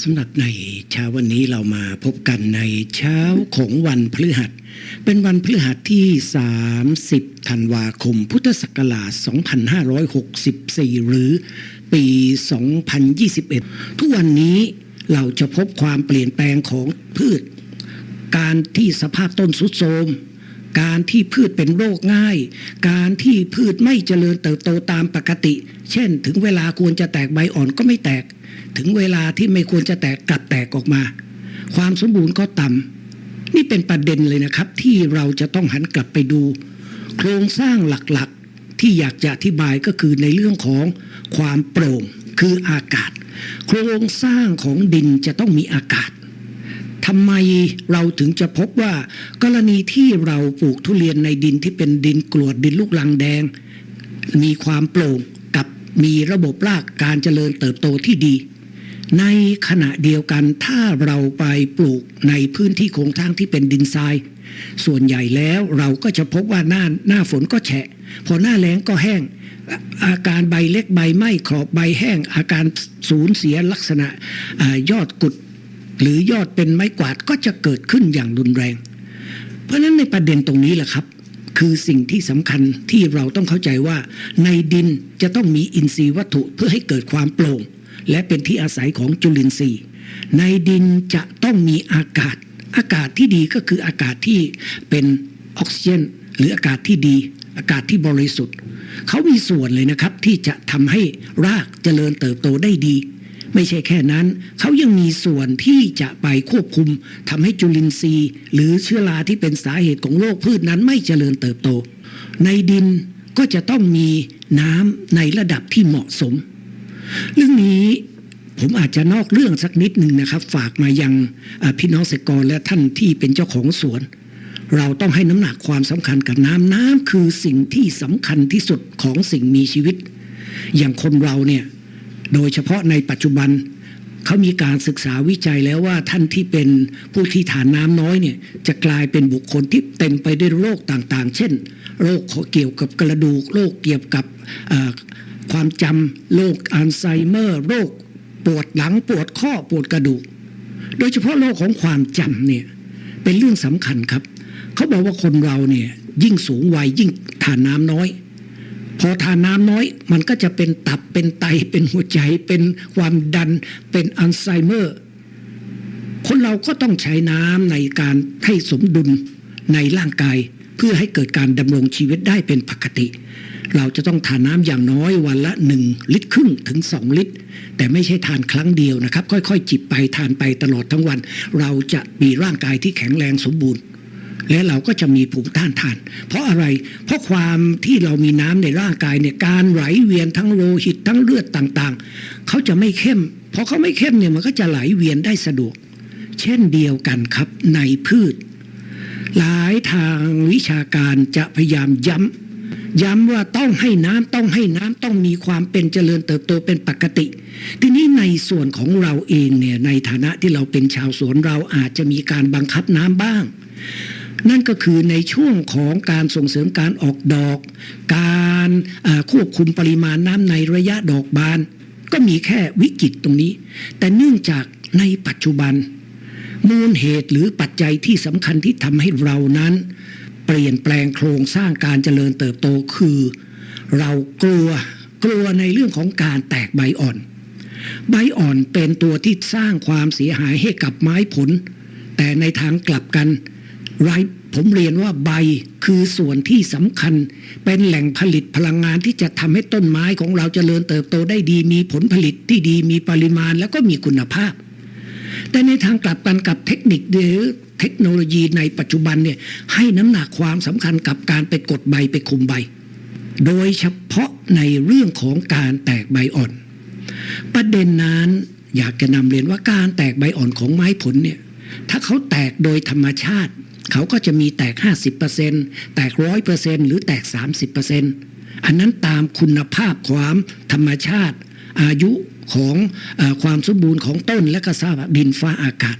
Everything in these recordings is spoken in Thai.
สำหรับในเช้าวันนี้เรามาพบกันในเช้าของวันพฤหัส เป็นวันพฤหัสที่ 30 ธันวาคม พุทธศักราช 2564 หรือปี 2021 ทุกวันนี้เราจะพบความเปลี่ยนแปลงของพืช การที่สภาพต้นสุดโทรมการที่พืชเป็นโรคง่าย การที่พืชไม่เจริญเติบโตตามปกติ เช่น ถึงเวลาควรจะแตกใบอ่อนก็ไม่แตก ถึงเวลาที่ไม่ควรจะแตกกลับแตกออกมา ความสมบูรณ์ก็ต่ำนี่เป็นประเด็นเลยนะครับ ที่เราจะต้องหันกลับไปดู โครงสร้างหลักๆที่อยากจะอธิบายก็คือในเรื่องของความโปร่งคืออากาศ โครงสร้างของดินจะต้องมีอากาศทำไมเราถึงจะพบว่า กรณีที่เราปลูกทุเรียนในดินที่เป็นดินกรวดดินลูกลังแดง มีความโปร่งกับมีระบบรากการเจริญเติบโตที่ดี ในขณะเดียวกันถ้าเราไปปลูกในพื้นที่โครงทางที่เป็นดินทราย ส่วนใหญ่แล้วเราก็จะพบว่าหน้าหน้าฝนก็แฉะ พอหน้าแล้งก็แห้ง อาการใบเล็กใบไหม้ขอบใบแห้ง อาการสูญเสียลักษณะอยอดกุด หรือยอดเป็นไม้กวาดก็จะเกิดขึ้นอย่างรุนแรง เพราะฉะนั้นในประเด็นตรงนี้แหละครับคือสิ่งที่สำคัญที่เราต้องเข้าใจว่าในดินจะต้องมีอินทรีย์วัตถุเพื่อให้เกิดความโปร่ง และเป็นที่อาศัยของจุลินทรีย์ ในดินจะต้องมีอากาศ อากาศที่ดีก็คืออากาศที่เป็นออกซิเจนหรืออากาศที่ดี อากาศที่บริสุทธิ์ เขามีส่วนเลยนะครับที่จะทำให้รากเจริญเติบโตได้ดี ไม่ใช่แค่นั้น เขายังมีส่วนที่จะไปควบคุมทำให้จุลินทรีย์ หรือเชื้อราที่เป็นสาเหตุของโรคพืชนั้นไม่เจริญเติบโต ในดินก็จะต้องมีน้ำในระดับที่เหมาะสม เรื่องนี้ผมอาจจะนอกเรื่องสักนิดหนึ่งนะครับ ฝากมายังพี่น้องเกษตรกรและท่านที่เป็นเจ้าของสวน เราต้องให้น้ำหนักความสำคัญกับน้ำน้ำคือสิ่งที่สำคัญที่สุดของสิ่งมีชีวิต อย่างคนเราเนี่ยโดยเฉพาะในปัจจุบันเขามีการศึกษาวิจัยแล้วว่าท่านที่เป็นผู้ที่ฐานน้ำน้อยเนี่ยจะกลายเป็นบุคคลที่เต็มไปด้วยโรคต่างๆ เช่น โรคเกี่ยวกับกระดูกโรคเกี่ยวกับ ความจำโรคอัลไซเมอร์ โรคปวดหลังปวดข้อปวดกระดูก โดยเฉพาะโรคของความจำเนี่ยเป็นเรื่องสำคัญครับ เขาบอกว่าคนเราเนี่ยยิ่งสูงวัยยิ่งทานน้ำน้อย พอทานน้ำน้อย มันก็จะเป็นตับเป็นไตเป็นหัวใจ เป็นความดันเป็นอัลไซเมอร์ คนเราก็ต้องใช้น้ำในการให้สมดุลในร่างกาย เพื่อให้เกิดการดำรงชีวิตได้เป็นปกติ เราจะต้องทานน้ำอย่างน้อยวันละหนึ่งลิตรครึ่งถึงสองลิตร แต่ไม่ใช่ทานครั้งเดียวนะครับ ค่อยๆ จิบไปทานไปตลอดทั้งวัน เราจะมีร่างกายที่แข็งแรงสมบูรณ์และเราก็จะมีภูมิต้านทาน เพราะอะไร เพราะความที่เรามีน้ำในร่างกายเนี่ย การไหลเวียนทั้งโลหิตทั้งเลือดต่างๆ เขาจะไม่เข้ม เพราะเขาไม่เข้มเนี่ยมันก็จะไหลเวียนได้สะดวก เช่นเดียวกันครับในพืช หลายทางวิชาการจะพยายามย้ำ ย้ำว่าต้องให้น้ำต้องให้น้ำต้องมีความเป็นเจริญเติบโตเป็นปกติ ทีนี้ในส่วนของเราเองเนี่ยในฐานะที่เราเป็นชาวสวนเราอาจจะมีการบังคับน้ำบ้าง นั่นก็คือในช่วงของการส่งเสริมการออกดอก การควบคุมปริมาณน้ำในระยะดอกบาน ก็มีแค่วิกฤตตรงนี้ แต่เนื่องจากในปัจจุบันมูลเหตุหรือปัจจัยที่สำคัญที่ทำให้เรานั้น เปลี่ยนแปลงโครงสร้างการเจริญเติบโตคือ เรากลัวกลัวในเรื่องของการแตกใบอ่อน ใบอ่อนเป็นตัวที่สร้างความเสียหายให้กับไม้ผล แต่ในทางกลับกันไรผมเรียนว่าใบคือส่วนที่สำคัญ เป็นแหล่งผลิตพลังงานที่จะทำให้ต้นไม้ของเราเจริญเติบโตได้ดี มีผลผลิตที่ดีมีปริมาณแล้วก็มีคุณภาพ แต่ในทางกลับกันกับเทคนิคหรือเทคโนโลยีในปัจจุบันเนี่ยให้น้ำหนักความสำคัญกับการไปกดใบไปคุมใบ โดยเฉพาะในเรื่องของการแตกใบอ่อน ประเด็นนั้นอยากจะนำเรียนว่าการแตกใบอ่อนของไม้ผลเนี่ยถ้าเขาแตกโดยธรรมชาติ เขาก็จะมีแตก 50%แตก 100%หรือแตก 30%อันนั้นตามคุณภาพความธรรมชาติ อายุ ของอความสมบูรณ์ของต้นและก็สภาพดินฟ้าอากาศ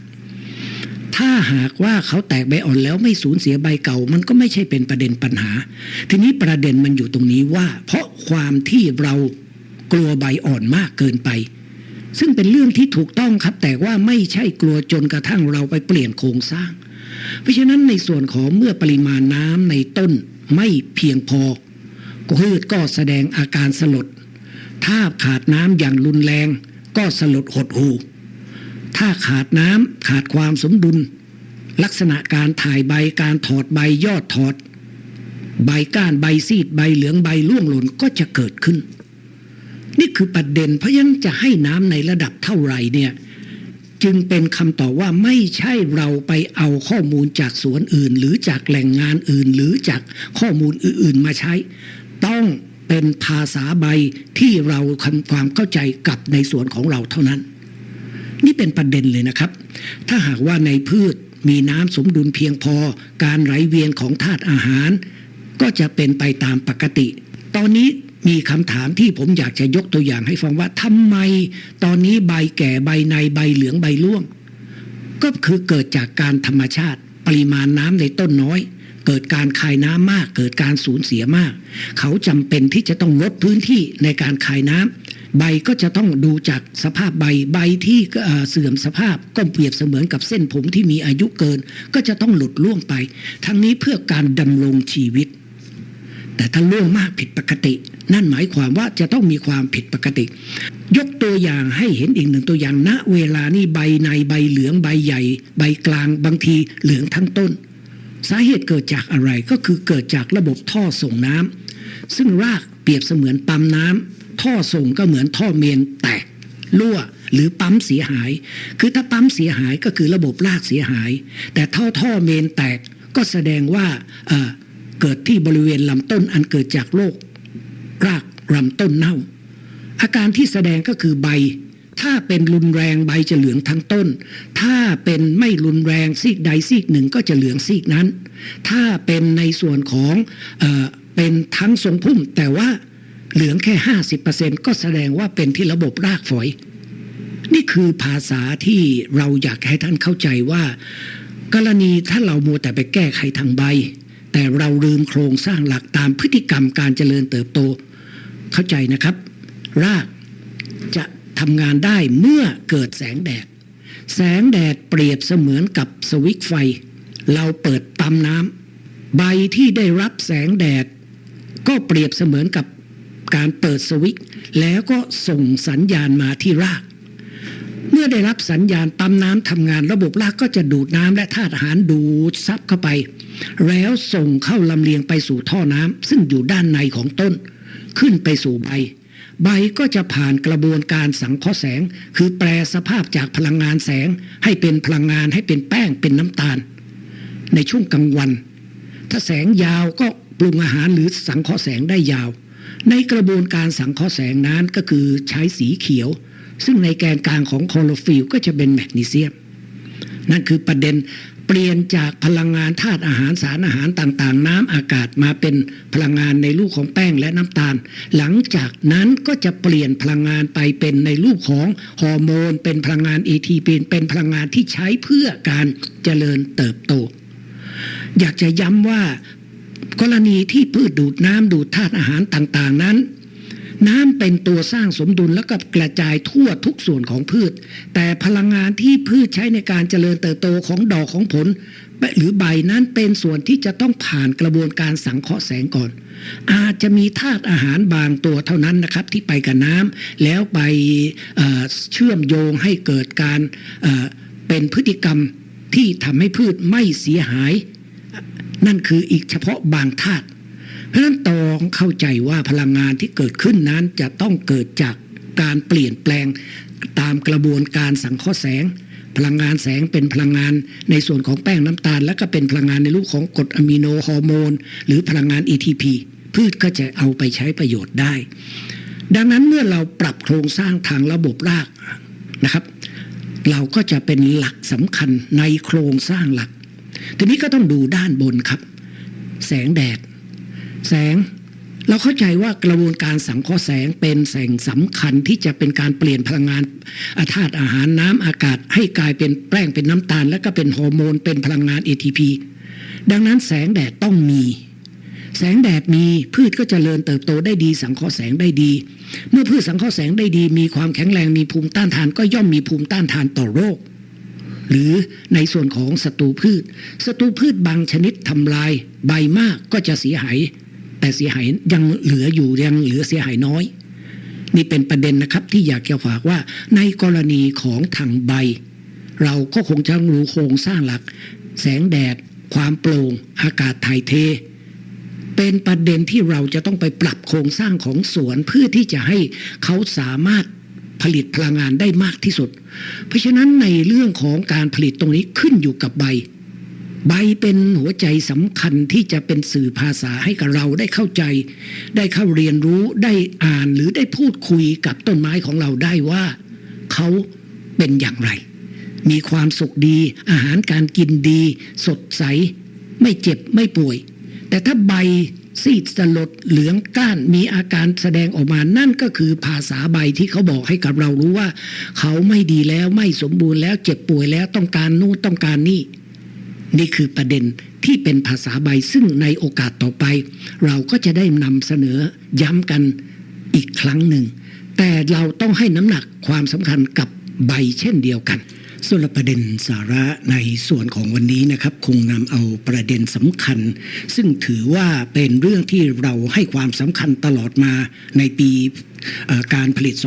ถ้าหากว่าเขาแตกใบอ่อนแล้วไม่สูญเสียใบเก่า มันก็ไม่ใช่เป็นประเด็นปัญหา ทีนี้ประเด็นมันอยู่ตรงนี้ว่า เพราะความที่เรากลัวใบอ่อนมากเกินไป ซึ่งเป็นเรื่องที่ถูกต้องครับ แต่ว่าไม่ใช่กลัวจนกระทั่งเราไปเปลี่ยนโครงสร้าง เพราะฉะนั้นในส่วนของเมื่อปริมาณน้ำในต้นไม่เพียงพอพืชก็แสดงอาการสลด ถ้าขาดน้ำอย่างรุนแรง ก็สลดหดหูถ้าขาดน้ำขาดความสมดุล ลักษณะการถ่ายใบการถอดใบยอดถอด ใบก้านใบซีดใบเหลืองใบร่วงหล่นก็จะเกิดขึ้น นี่คือประเด็นเพราะฉะนั้นจะให้น้ำในระดับเท่าไหร่เนี่ยจึงเป็นคำตอบว่าไม่ใช่เราไปเอาข้อมูลจากสวนอื่น หรือจากแหล่งงานอื่น หรือจากข้อมูลอื่นๆมาใช้ ต้อง เป็นภาษาใบที่เราทำความเข้าใจกับในส่วนของเราเท่านั้น นี่เป็นประเด็นเลยนะครับ ถ้าหากว่าในพืชมีน้ำสมดุลเพียงพอ การไหลเวียนของธาตุอาหาร ก็จะเป็นไปตามปกติ ตอนนี้มีคำถามที่ผมอยากจะยกตัวอย่างให้ฟังว่าทำไม ตอนนี้ใบแก่ใบในใบเหลืองใบร่วง ก็คือเกิดจากการธรรมชาติ ปริมาณน้ำในต้นน้อย เกิดการคายน้ำมาก เกิดการสูญเสียมาก เขาจำเป็นที่จะต้องลดพื้นที่ในการคายน้ำใบก็จะต้องดูจากสภาพใบใบที่เสื่อมสภาพก็เปรียบเสมือนกับเส้นผมที่มีอายุเกิน ก็จะต้องหลุดล่วงไป ทั้งนี้เพื่อการดำรงชีวิต แต่ถ้าล่วงมากผิดปกติ นั่นหมายความว่าจะต้องมีความผิดปกติ ยกตัวอย่างให้เห็นอีกหนึ่งตัวอย่างณเวลานี้ใบในใบเหลืองใบใหญ่ ใบกลางบางทีเหลืองทั้งต้น สาเหตุเกิดจากอะไรก็คือเกิดจากระบบท่อส่งน้ำซึ่งรากเปรียบเสมือนปั๊มน้ำท่อส่งก็เหมือนท่อเมนแตกรั่วหรือปั๊มเสียหาย คือถ้าปั๊มเสียหายก็คือระบบรากเสียหาย แต่ท่อท่อเมนแตกก็แสดงว่าเอ่อเกิดที่บริเวณลำต้นอันเกิดจากโรครากลำต้นเน่า อาการที่แสดงก็คือใบ ถ้าเป็นรุนแรงใบจะเหลืองทั้งต้น ถ้าเป็นไม่รุนแรงซีกใดซีกหนึ่งก็จะเหลืองซีกนั้น ถ้าเป็นในส่วนของเออเป็นทั้งทรงพุ่ม แต่ว่าเหลืองแค่ 50%ก็แสดงว่าเป็นที่ระบบรากฝอย นี่คือภาษาที่เราอยากให้ท่านเข้าใจว่า กรณีถ้าเรามัวแต่ไปแก้ไขทางใบ แต่เราลืมโครงสร้างหลักตามพฤติกรรมการเจริญเติบโต เข้าใจนะครับ รากจะ ทำงานได้เมื่อเกิดแสงแดด แสงแดดเปรียบเสมือนกับสวิตไฟ เราเปิดปั๊มน้ำใบที่ได้รับแสงแดด ก็เปรียบเสมือนกับการเปิดสวิตแล้วก็ส่งสัญญาณมาที่ราก เมื่อได้รับสัญญาณปั๊มน้ำทำงานระบบรากก็จะดูดน้ำและธาตุอาหารดูดซับเข้าไป แล้วส่งเข้าลำเลียงไปสู่ท่อน้ำซึ่งอยู่ด้านในของต้น ขึ้นไปสู่ใบ ใบก็จะผ่านกระบวนการสังเคราะห์แสง คือแปลสภาพจากพลังงานแสง ให้เป็นพลังงานให้เป็นแป้งเป็นน้ำตาล ในช่วงกลางวัน ถ้าแสงยาวก็ปรุงอาหารหรือสังเคราะห์แสงได้ยาว ในกระบวนการสังเคราะห์แสงนั้นก็คือใช้สีเขียว ซึ่งในแกนกลางของคลอโรฟิลก็จะเป็นแมกนีเซียมนั่นคือประเด็น เปลี่ยนจากพลังงานธาตุอาหารสารอาหารต่างๆ น้ำอากาศมาเป็นพลังงานในรูปของแป้งและน้ำตาล หลังจากนั้นก็จะเปลี่ยนพลังงานไปเป็นในรูปของฮอร์โมน เป็นพลังงาน ATP เป็นพลังงานที่ใช้เพื่อการเจริญเติบโต อยากจะย้ำว่ากรณีที่พืชดูดน้ำดูดธาตุอาหารต่างๆนั้น น้ำเป็นตัวสร้างสมดุลแล้วก็กระจายทั่วทุกส่วนของพืช แต่พลังงานที่พืชใช้ในการเจริญเติบโตของดอกของผล หรือใบนั้นเป็นส่วนที่จะต้องผ่านกระบวนการสังเคราะห์แสงก่อน อาจจะมีธาตุอาหารบางตัวเท่านั้นนะครับ ที่ไปกับน้ำแล้วไปเเชื่อมโยงให้เกิดการเเป็นพฤติกรรมที่ทำให้พืชไม่เสียหาย นั่นคืออีกเฉพาะบางธาตุ เพราะฉะนั้นต้องเข้าใจว่าพลังงานที่เกิดขึ้นนั้นจะต้องเกิดจากการเปลี่ยนแปลงตามกระบวนการสังเคราะห์แสง พลังงานแสงเป็นพลังงานในส่วนของแป้งน้ำตาล และก็เป็นพลังงานในรูปของกรดอะมิโนฮอร์โมน หรือพลังงาน ATP พืชก็จะเอาไปใช้ประโยชน์ได้ ดังนั้นเมื่อเราปรับโครงสร้างทางระบบรากนะครับ เราก็จะเป็นหลักสำคัญในโครงสร้างหลัก ทีนี้ก็ต้องดูด้านบนครับ แสงแดด แสง เราเข้าใจว่ากระบวนการสังเคราะห์แสงเป็นแสงสำคัญที่จะเป็นการเปลี่ยนพลังงานอาธาตุอาหารน้ำอากาศ ให้กลายเป็นแป้งเป็นน้ำตาล และก็เป็นฮอร์โมนเป็นพลังงาน ATP ดังนั้นแสงแดดต้องมีแสงแดดมีพืชก็จเจริญเติบโตได้ดี สังเคราะห์แสงได้ดี เมื่อพืชสังเคราะห์แสงได้ดี มีความแข็งแรงมีภูมิต้านทานก็ย่อมมีภูมิต้านทานต่อโรค หรือในส่วนของศัตรูพืชศัตรูพืชบางชนิดทำลายใบมากก็จะเสียหาย แต่เสียหายยังเหลืออยู่ยังเหลือเสียหายน้อย นี่เป็นประเด็นนะครับที่อยากจะฝากว่าในกรณีของทางใบ เราก็คงจะรู้โครงสร้างหลัก แสงแดด ความโปร่งอากาศถ่ายเท เป็นประเด็นที่เราจะต้องไปปรับโครงสร้างของสวนเพื่อที่จะให้เขาสามารถผลิตพลังงานได้มากที่สุด เพราะฉะนั้นในเรื่องของการผลิตตรงนี้ขึ้นอยู่กับใบ ใบเป็นหัวใจสำคัญที่จะเป็นสื่อภาษาให้กับเราได้เข้าใจ ได้เข้าเรียนรู้ได้อ่านหรือได้พูดคุยกับต้นไม้ของเราได้ว่าเขาเป็นอย่างไร มีความสุขดี อาหารการกินดี สดใส ไม่เจ็บไม่ป่วย แต่ถ้าใบซีดสลดเหลืองก้านมีอาการแสดงออกมานั่นก็คือภาษาใบที่เขาบอกให้กับเรารู้ว่า เขาไม่ดีแล้วไม่สมบูรณ์แล้วเจ็บป่วยแล้วต้องการนู่นต้องการนี่ นี่คือประเด็นที่เป็นภาษาใบซึ่งในโอกาสต่อไป เราก็จะได้นำเสนอย้ำกันอีกครั้งหนึ่ง แต่เราต้องให้น้ำหนักความสำคัญกับใบเช่นเดียวกันส่วนประเด็นสาระในส่วนของวันนี้นะครับ คงนำเอาประเด็นสำคัญ ซึ่งถือว่าเป็นเรื่องที่เราให้ความสำคัญตลอดมาในปีการผลิต 2564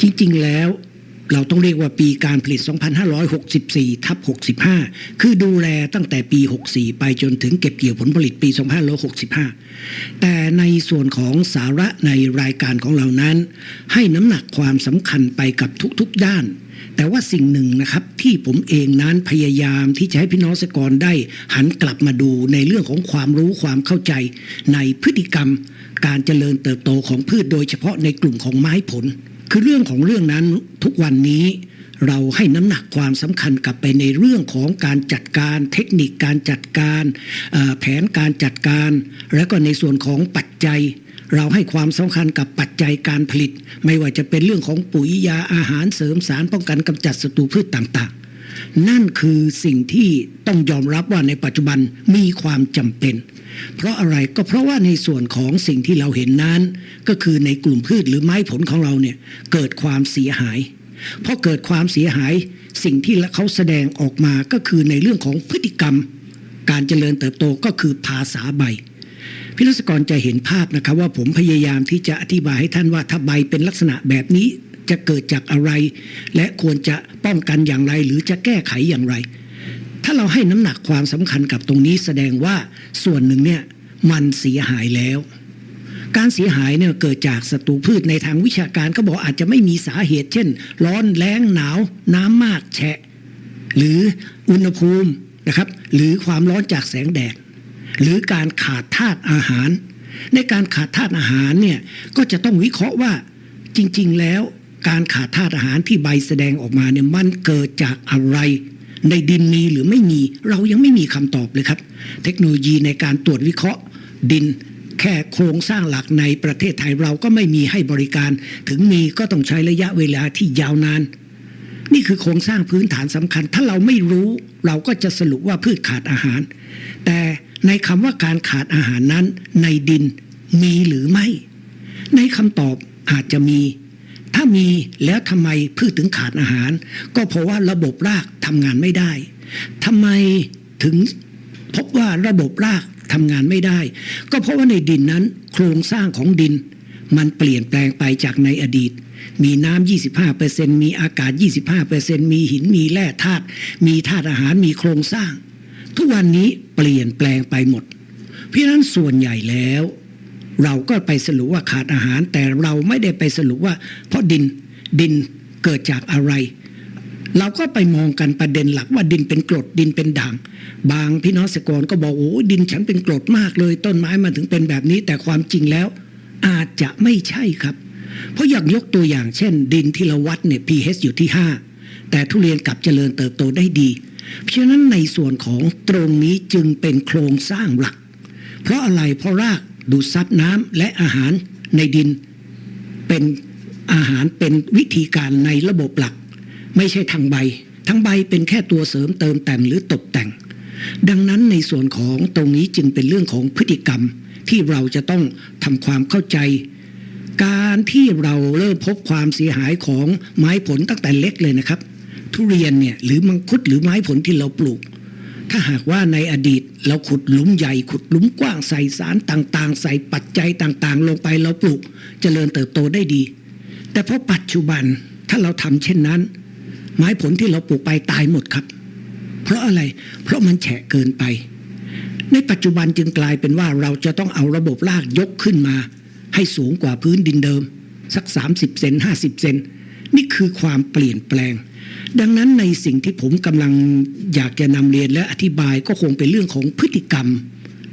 จริงๆแล้ว เราต้องเรียกว่าปีการผลิต 2564 ทับ 65 คือดูแลตั้งแต่ปี 64 ไปจนถึงเก็บเกี่ยวผลผลิตปี 2565 แต่ในส่วนของสาระในรายการของเรานั้น ให้น้ำหนักความสำคัญไปกับทุกๆด้าน แต่ว่าสิ่งหนึ่งนะครับที่ผมเองนั้นพยายามที่จะให้พี่น้องเกษตรกรได้หันกลับมาดูในเรื่องของความรู้ความเข้าใจ ในพฤติกรรม การเจริญเติบโตของพืชโดยเฉพาะในกลุ่มของไม้ผล คือเรื่องของเรื่องนั้นทุกวันนี้เราให้น้ำหนักความสำคัญกลับไปในเรื่องของการจัดการเทคนิคการจัดการแผนการจัดการ และก็ในส่วนของปัจจัย เราให้ความสำคัญกับปัจจัยการผลิต ไม่ว่าจะเป็นเรื่องของปุ๋ยยาอาหารเสริมสารป้องกันกำจัดศัตรูพืชต่างๆ นั่นคือสิ่งที่ต้องยอมรับว่าในปัจจุบันมีความจำเป็น เพราะอะไรก็เพราะว่าในส่วนของสิ่งที่เราเห็นนั้น ก็คือในกลุ่มพืชหรือไม้ผลของเราเนี่ยเกิดความเสียหายพอเกิดความเสียหายสิ่งที่เขาแสดงออกมาก็คือในเรื่องของพฤติกรรม การเจริญเติบโตก็คือภาษาใบพี่รัศกรจะเห็นภาพนะครับว่าผมพยายามที่จะอธิบายให้ท่านว่าถ้าใบเป็นลักษณะแบบนี้ จะเกิดจากอะไร และควรจะป้องกันอย่างไร หรือจะแก้ไขอย่างไร ถ้าเราให้น้ำหนักความสำคัญกับตรงนี้แสดงว่าส่วนหนึ่งเนี่ยมันเสียหายแล้ว การเสียหายเนี่ยเกิดจากศัตรูพืชในทางวิชาการก็บอกอาจจะไม่มีสาเหตุ เช่น ร้อนแล้งหนาว น้ำมากแฉะ หรืออุณหภูมินะครับหรือความร้อนจากแสงแดดหรือการขาดธาตุอาหาร ในการขาดธาตุอาหารเนี่ยก็จะต้องวิเคราะห์ว่าจริง ๆ แล้ว การขาดธาตุอาหารที่ใบแสดงออกมาเนี่ยมันเกิดจากอะไรในดินมีหรือไม่มีเรายังไม่มีคำตอบเลยครับ เทคโนโลยีในการตรวจวิเคราะห์ดินแค่โครงสร้างหลักในประเทศไทยเราก็ไม่มีให้บริการ ถึงมีก็ต้องใช้ระยะเวลาที่ยาวนาน นี่คือโครงสร้างพื้นฐานสำคัญ ถ้าเราไม่รู้เราก็จะสรุปว่าพืชขาดอาหาร แต่ในคำว่าการขาดอาหารนั้น ในดินมีหรือไม่ ในคำตอบอาจจะมี ถ้ามีแล้วทำไมพืชถึงขาดอาหาร ก็เพราะว่าระบบรากทำงานไม่ได้ทำไมถึงพบว่าระบบรากทำงานไม่ได้ ก็เพราะว่าในดินนั้น โครงสร้างของดิน มันเปลี่ยนแปลงไปจากในอดีต มีน้ำ25%มีอากาศ 25%มีหินมีแร่ธาตุมีธาตุอาหารมีโครงสร้าง ทุกวันนี้เปลี่ยนแปลงไปหมด เพราะฉะนั้นส่วนใหญ่แล้ว เราก็ไปสรุปว่าขาดอาหาร แต่เราไม่ได้ไปสรุปว่า เพราะดินดินเกิดจากอะไร เราก็ไปมองกันประเด็นหลักว่าดินเป็นกรดดินเป็นด่าง บางพี่น้องเกรกรก็บอกโอ้ดินฉันเป็นกรดมากเลย ต้นไม้มันถึงเป็นแบบนี้ แต่ความจริงแล้ว อาจจะไม่ใช่ครับ เพราะอยากยกตัวอย่างเช่น ดินที่เราวัดเนี่ย pH อยู่ที่ 5 แต่ทุเรียนกลับเจริญเติบโตได้ดี เพราะฉะนั้นในส่วนของตรงนี้จึงเป็นโครงสร้างหลัก เพราะอะไรเพราะราก ดูดซับน้ำและอาหารในดิน เป็นอาหารเป็นวิธีการในระบบหลัก ไม่ใช่ทางใบทางใบเป็นแค่ตัวเสริมเติมแต่งหรือตกแต่ง ดังนั้นในส่วนของตรงนี้จึงเป็นเรื่องของพฤติกรรมที่เราจะต้องทำความเข้าใจ การที่เราเริ่มพบความเสียหายของไม้ผลตั้งแต่เล็กเลยนะครับ ทุเรียนเนี่ยหรือมังคุดหรือไม้ผลที่เราปลูก ถ้าหากว่าในอดีตเราขุดหลุมใหญ่ ขุดหลุมกว้างใส่สารต่างๆ ใส่ปัจจัยต่างๆ ลงไปเราปลูกเจริญเติบโตได้ดี แต่พอปัจจุบันถ้าเราทำเช่นนั้น ไม้ผลที่เราปลูกไปตายหมดครับ เพราะอะไรเพราะมันแฉะเกินไป ในปัจจุบันจึงกลายเป็นว่าเราจะต้องเอาระบบรากยกขึ้นมา ให้สูงกว่าพื้นดินเดิม สัก 30เซน50 เซนนี่คือความเปลี่ยนแปลง ดังนั้นในสิ่งที่ผมกำลังอยากจะนำเรียนและอธิบายก็คงเป็นเรื่องของพฤติกรรม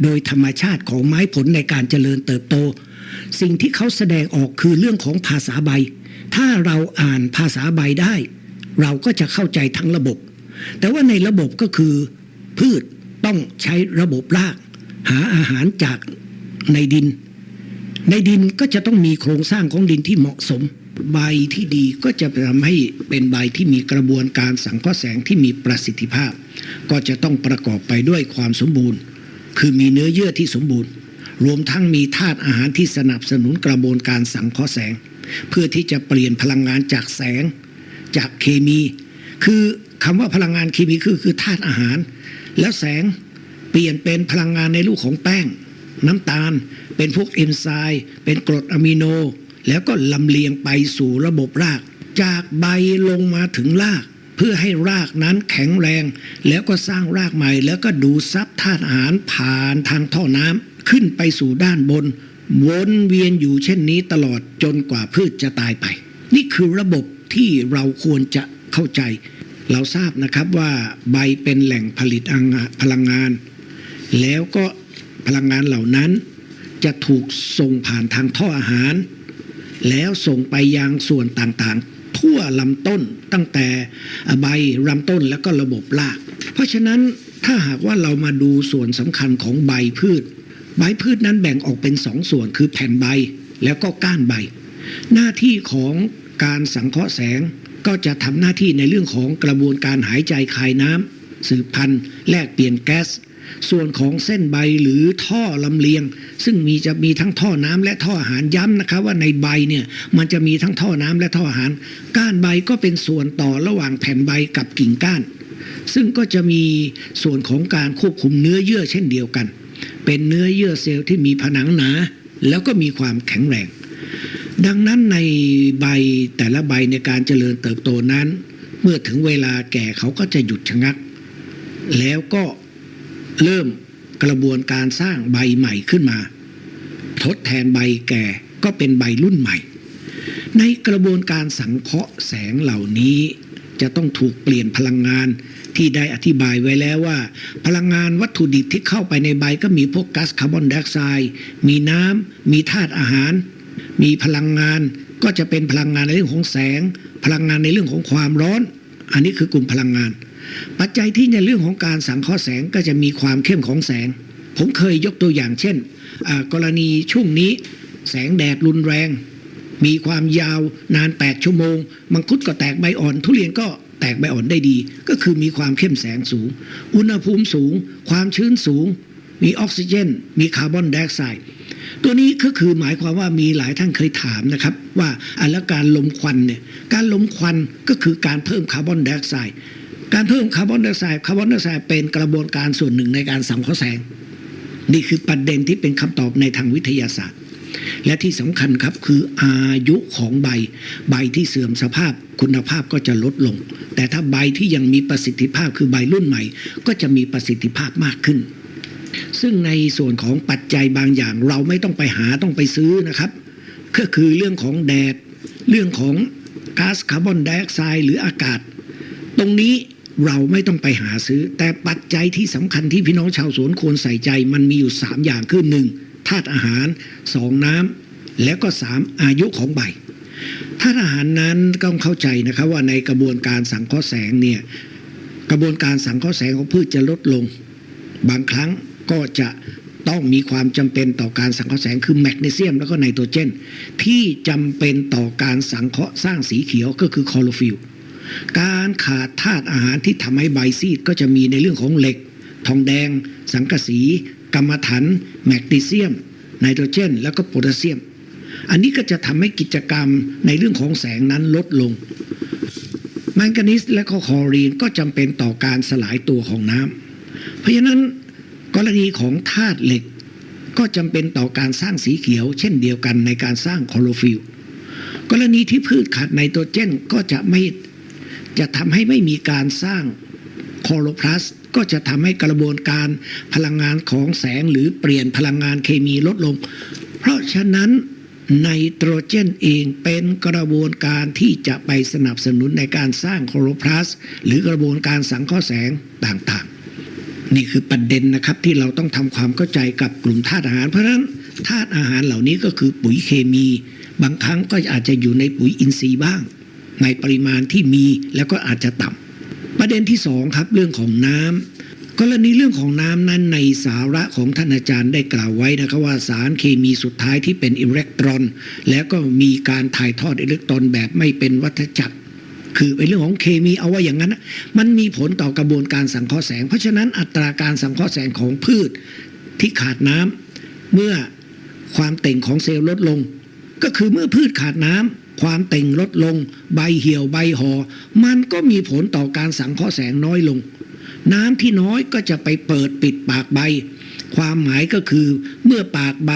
โดยธรรมชาติของไม้ผลในการเจริญเติบโต สิ่งที่เขาแสดงออกคือเรื่องของภาษาใบ ถ้าเราอ่านภาษาใบได้ เราก็จะเข้าใจทั้งระบบ แต่ว่าในระบบก็คือพืชต้องใช้ระบบราก หาอาหารจากในดิน ในดินก็จะต้องมีโครงสร้างของดินที่เหมาะสม ใบที่ดีก็จะทำให้เป็นใบที่มีกระบวนการสังเคราะห์แสงที่มีประสิทธิภาพ ก็จะต้องประกอบไปด้วยความสมบูรณ์ คือมีเนื้อเยื่อที่สมบูรณ์ รวมทั้งมีธาตุอาหารที่สนับสนุนกระบวนการสังเคราะห์แสง เพื่อที่จะเปลี่ยนพลังงานจากแสง จากเคมี คือคำว่าพลังงานเคมีคือคือธาตุอาหาร แล้วแสงเปลี่ยนเป็นพลังงานในรูปของแป้ง น้ำตาล เป็นพวกเอนไซม์เป็นกรดอะมิโน แล้วก็ลำเลียงไปสู่ระบบราก จากใบลงมาถึงราก เพื่อให้รากนั้นแข็งแรง แล้วก็สร้างรากใหม่ แล้วก็ดูดซับธาตุอาหารผ่านทางท่อน้ำขึ้นไปสู่ด้านบน วนเวียนอยู่เช่นนี้ตลอดจนกว่าพืชจะตายไป นี่คือระบบที่เราควรจะเข้าใจ เราทราบนะครับว่าใบเป็นแหล่งผลิตพลังงาน แล้วก็พลังงานเหล่านั้นจะถูกส่งผ่านทางท่ออาหาร แล้วส่งไปยังส่วนต่างๆ ทั่วลำต้นตั้งแต่ใบลำต้นแล้วก็ระบบราก เพราะฉะนั้นถ้าหากว่าเรามาดูส่วนสำคัญของใบพืช ใบพืชนั้นแบ่งออกเป็นสองส่วนคือแผ่นใบแล้วก็ก้านใบ หน้าที่ของการสังเคราะห์แสงก็จะทำหน้าที่ในเรื่องของกระบวนการหายใจคายน้ำสืบพันธุ์แลกเปลี่ยนแก๊ส ส่วนของเส้นใบหรือท่อลำเลียง ซึ่งมีจะมีทั้งท่อน้ำและท่ออาหารย้ำนะครับว่าในใบเนี่ยมันจะมีทั้งท่อน้ำและท่ออาหาร ก้านใบก็เป็นส่วนต่อระหว่างแผ่นใบกับกิ่งก้าน ซึ่งก็จะมีส่วนของการควบคุมเนื้อเยื่อเช่นเดียวกัน เป็นเนื้อเยื่อเซลล์ที่มีผนังหนา แล้วก็มีความแข็งแรง ดังนั้นในใบแต่ละใบในการเจริญเติบโตนั้น เมื่อถึงเวลาแก่เขาก็จะหยุดชะงัก แล้วก็ เริ่มกระบวนการสร้างใบใหม่ขึ้นมา ทดแทนใบแก่ก็เป็นใบรุ่นใหม่ ในกระบวนการสังเคราะห์แสงเหล่านี้ จะต้องถูกเปลี่ยนพลังงานที่ได้อธิบายไว้แล้วว่า พลังงานวัตถุดิบที่เข้าไปในใบก็มีพวกก๊าซคาร์บอนไดออกไซด์มีน้ำมีธาตุอาหาร มีพลังงานก็จะเป็นพลังงานในเรื่องของแสง พลังงานในเรื่องของความร้อน อันนี้คือกลุ่มพลังงาน ปัจจัยที่ในเรื่องของการสังเคราะห์แสงก็จะมีความเข้มของแสง ผมเคยยกตัวอย่างเช่น กรณีช่วงนี้แสงแดดรุนแรง มีความยาวนาน 8 ชั่วโมง มังคุดก็แตกใบอ่อน ทุเรียนก็แตกใบอ่อนได้ดี ก็คือมีความเข้มแสงสูง อุณหภูมิสูง ความชื้นสูง มีออกซิเจน มีคาร์บอนไดออกไซด์ตัวนี้ก็คือหมายความว่ามีหลายท่านเคยถามนะครับ ว่าอะแล้วการลมควันเนี่ยการลมควันก็คือการเพิ่มคาร์บอนไดออกไซด์ การเพิ่มคาร์บอนไดออกไซด์คาร์บอนไดออกไซด์เป็นกระบวนการส่วนหนึ่งในการสังเคราะห์แสง นี่คือประเด็นที่เป็นคำตอบในทางวิทยาศาสตร์ และที่สำคัญครับคืออายุของใบ ใบที่เสื่อมสภาพคุณภาพก็จะลดลง แต่ถ้าใบที่ยังมีประสิทธิภาพคือใบรุ่นใหม่ ก็จะมีประสิทธิภาพมากขึ้น ซึ่งในส่วนของปัจจัยบางอย่างเราไม่ต้องไปหาต้องไปซื้อนะครับ ก็คือเรื่องของแดด เรื่องของก๊าซคาร์บอนไดออกไซด์หรืออากาศ ตรงนี้ เราไม่ต้องไปหาซื้อ แต่ปัจจัยที่สำคัญที่พี่น้องชาวสวนควรใส่ใจ มันมีอยู่ 3 อย่างคือหนึ่งธาตุอาหาร 2 น้ำแล้วก็ 3 อายุของใบธาตุอาหารนั้นต้องเข้าใจนะครับว่าในกระบวนการสังเคราะห์แสงเนี่ยกระบวนการสังเคราะห์แสงของพืชจะลดลง บางครั้งก็จะต้องมีความจำเป็นต่อการสังเคราะห์แสงคือแมกนีเซียม แล้วก็ไนโตรเจน ที่จำเป็นต่อการสังเคราะห์สร้างสีเขียวก็คือคลอโรฟิล การขาดธาตุอาหารที่ทำให้ใบซีดก็จะมีในเรื่องของเหล็ก ทองแดง สังกะสี กรรมถัน แมกนีเซียม ไนโตรเจน แล้วก็โพแทสเซียม อันนี้ก็จะทำให้กิจกรรมในเรื่องของแสงนั้นลดลงแมงกานีสและก็คลอรีนก็จำเป็นต่อการสลายตัวของน้ำเพราะฉะนั้นกรณีของธาตุเหล็กก็จำเป็นต่อการสร้างสีเขียว เช่นเดียวกันในการสร้างคลอโรฟิลกรณีที่พืชขาดไนโตรเจนก็จะไม่ จะทำให้ไม่มีการสร้างคอโรพลาสต์ก็จะทำให้กระบวนการพลังงานของแสงหรือเปลี่ยนพลังงานเคมีลดลง เพราะฉะนั้นไนโตรเจนเองเป็นกระบวนการที่จะไปสนับสนุนในการสร้างคอโรพลาสต์หรือกระบวนการสังเคราะห์แสงต่างๆ นี่คือประเด็นนะครับที่เราต้องทำความเข้าใจกับกลุ่มธาตุอาหาร เพราะฉะนั้นธาตุอาหารเหล่านี้ก็คือปุ๋ยเคมี บางครั้งก็อาจจะอยู่ในปุ๋ยอินทรีย์บ้าง ในปริมาณที่มีแล้วก็อาจจะต่ำประเด็นที่สองครับเรื่องของน้ำกรณีเรื่องของน้ำนั้นในสาระของท่านอาจารย์ได้กล่าวไว้นะครับว่าสารเคมีสุดท้ายที่เป็นอิเล็กตรอน แล้วก็มีการถ่ายทอดอิเล็กตรอนแบบไม่เป็นวัฏจักร คือเป็นเรื่องของเคมีเอาไว้อย่างนั้น มันมีผลต่อกระบวนการสังเคราะห์แสง เพราะฉะนั้นอัตราการสังเคราะห์แสงของพืชที่ขาดน้ำเมื่อความเต่งของเซลล์ลดลง ก็คือเมื่อพืชขาดน้ำ ความเต่งลดลง ใบเหี่ยวใบหอ่อมันก็มีผลต่อการสังเคราะห์แสงน้อยลง น้ำที่น้อยก็จะไปเปิดปิดปากใบ ความหมายก็คือเมื่อปากใบ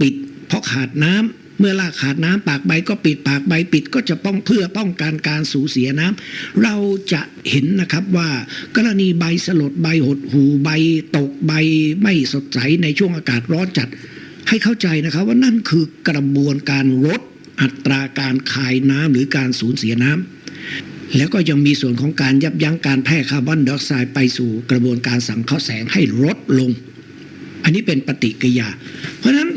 ปิด เพราะขาดน้ำเมื่อลากขาดน้ำปากใบก็ปิดปากใบปิดก็จะป้องเพื่อป้องกันการสูญเสียน้ำเราจะเห็นนะครับว่า กรณีใบสลดใบหดหูใบตกใบไม่สดใสในช่วงอากาศร้อนจัด ให้เข้าใจนะครับว่านั่นคือกระบวนการลด อัตราการคายน้ำหรือการสูญเสียน้ำแล้วก็ยังมีส่วนของการยับยั้งการแพร่คาร์บอนไดออกไซด์ไปสู่กระบวนการสังเคราะห์แสงให้ลดลง อันนี้เป็นปฏิกิริยา เพราะฉะนั้น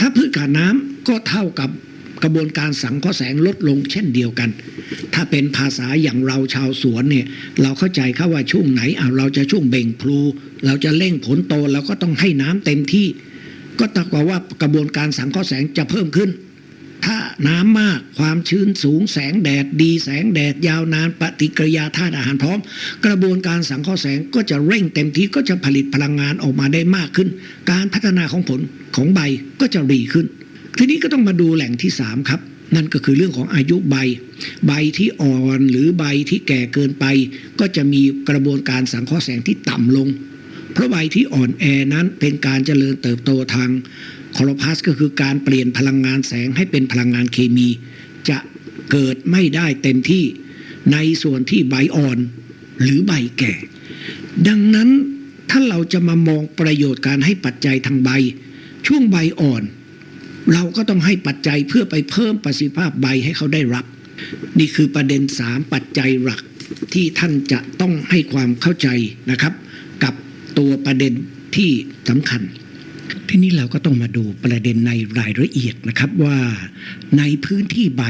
ถ้าพืชขาดน้ำก็เท่ากับกระบวนการสังเคราะห์แสงลดลงเช่นเดียวกัน ถ้าเป็นภาษาอย่างเราชาวสวนเนี่ยเราเข้าใจครับว่าช่วงไหนอะเราจะช่วงเบ่งพลูเราจะเร่งผลโตเราก็ต้องให้น้ำเต็มที่ ก็ตกว่าว่ากระบวนการสังเคราะห์แสงจะเพิ่มขึ้น ถ้าน้ำมากความชื้นสูงแสงแดดดีแสงแดดยาวนานปฏิกิริยาธาตุอาหารพร้อม กระบวนการสังเคราะห์แสงก็จะเร่งเต็มที่ก็จะผลิตพลังงานออกมาได้มากขึ้น การพัฒนาของผลของใบก็จะดีขึ้น ทีนี้ก็ต้องมาดูแหล่งที่ 3 ครับนั่นก็คือเรื่องของอายุใบ ใบที่อ่อนหรือใบที่แก่เกินไป ก็จะมีกระบวนการสังเคราะห์แสงที่ต่ำลง เพราะใบที่อ่อนแอนั้นเป็นการเจริญเติบโตทาง คลอโรพลาสก็คือการเปลี่ยนพลังงานแสงให้เป็นพลังงานเคมี จะเกิดไม่ได้เต็มที่ในส่วนที่ใบอ่อนหรือใบแก่ ดังนั้นถ้าเราจะมามองประโยชน์การให้ปัจจัยทางใบ ช่วงใบอ่อน เราก็ต้องให้ปัจจัยเพื่อไปเพิ่มประสิทธิภาพใบให้เขาได้รับ นี่คือประเด็นสามปัจจัยหลักที่ท่านจะต้องให้ความเข้าใจนะครับ กับตัวประเด็นที่สำคัญ ทีนี้เราก็ต้องมาดูประเด็นในรายละเอียดนะครับว่าในพื้นที่ใบ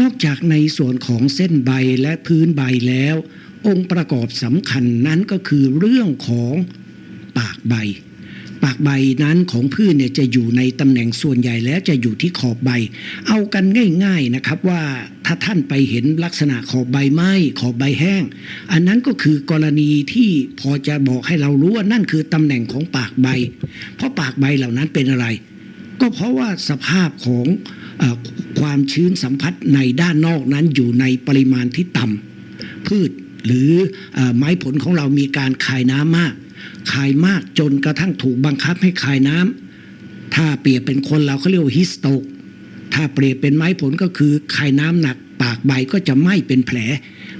นอกจากในส่วนของเส้นใบและพื้นใบแล้ว องค์ประกอบสำคัญนั้นก็คือเรื่องของปากใบ ปากใบนั้นของพืชเนี่ยจะอยู่ในตำแหน่งส่วนใหญ่แล้วจะอยู่ที่ขอบใบ เอากันง่าย ๆนะครับว่าถ้าท่านไปเห็นลักษณะขอบใบไหม้ขอบใบแห้ง อันนั้นก็คือกรณีที่พอจะบอกให้เรารู้ว่านั่นคือตำแหน่งของปากใบ เพราะปากใบเหล่านั้นเป็นอะไร ก็เพราะว่าสภาพของอความชื้นสัมผัสในด้านนอกนั้นอยู่ในปริมาณที่ต่ำพืชหรือเออไม้ผลของเรามีการคายน้ำมาก ขายมากจนกระทั่งถูกบังคับให้ขายน้ำถ้าเปรียบเป็นคนเราเขาเรียกว่าฮิสโตก ถ้าเปรียบเป็นไม้ผลก็คือขายน้ำหนักปากใบก็จะไหม้เป็นแผล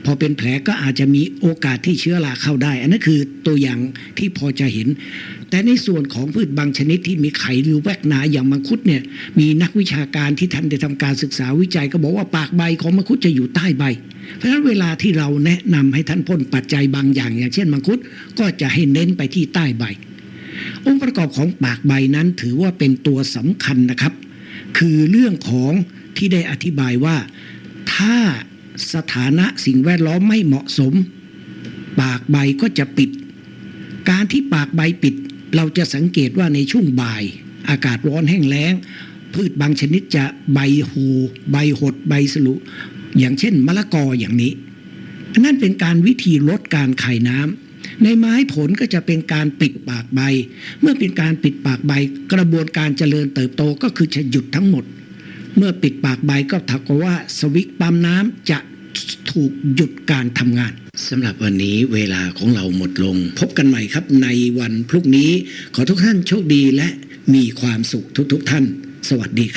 พอเป็นแผลก็อาจจะมีโอกาสที่เชื้อราเข้าได้ อันนั้นคือตัวอย่างที่พอจะเห็น แต่ในส่วนของพืชบางชนิดที่มีไข่หรือแวกหนาอย่างมังคุดเนี่ยมีนักวิชาการที่ท่านได้ทำการศึกษาวิจัย ก็บอกว่าปากใบของมังคุดจะอยู่ใต้ใบ เพราะฉะนั้นเวลาที่เราแนะนำให้ท่านพ่นปัจจัยบางอย่าง อย่างเช่นมังคุดก็จะให้เน้นไปที่ใต้ใบ องค์ประกอบของปากใบนั้นถือว่าเป็นตัวสำคัญนะครับ คือเรื่องของที่ได้อธิบายว่าถ้าสถานะสิ่งแวดล้อมไม่เหมาะสม ปากใบก็จะปิด การที่ปากใบปิด เราจะสังเกตว่าในช่วงบ่าย อากาศร้อนแห้งแล้ง พืชบางชนิดจะใบหู ใบหด ใบสลุอย่างเช่นมะละกออย่างนี้นั่นเป็นการวิธีลดการไข่น้ำในไม้ผลก็จะเป็นการปิดปากใบ เมื่อเป็นการปิดปากใบ กระบวนการเจริญเติบโตก็คือจะหยุดทั้งหมด เมื่อปิดปากใบก็เท่ากับว่าสวิตช์ปั๊มน้ำจะ ถูกหยุดการทำงานสำหรับวันนี้เวลาของเราหมดลง พบกันใหม่ครับในวันพรุ่งนี้ ขอทุกท่านโชคดีและมีความสุขทุกๆทท่าน สวัสดีครับ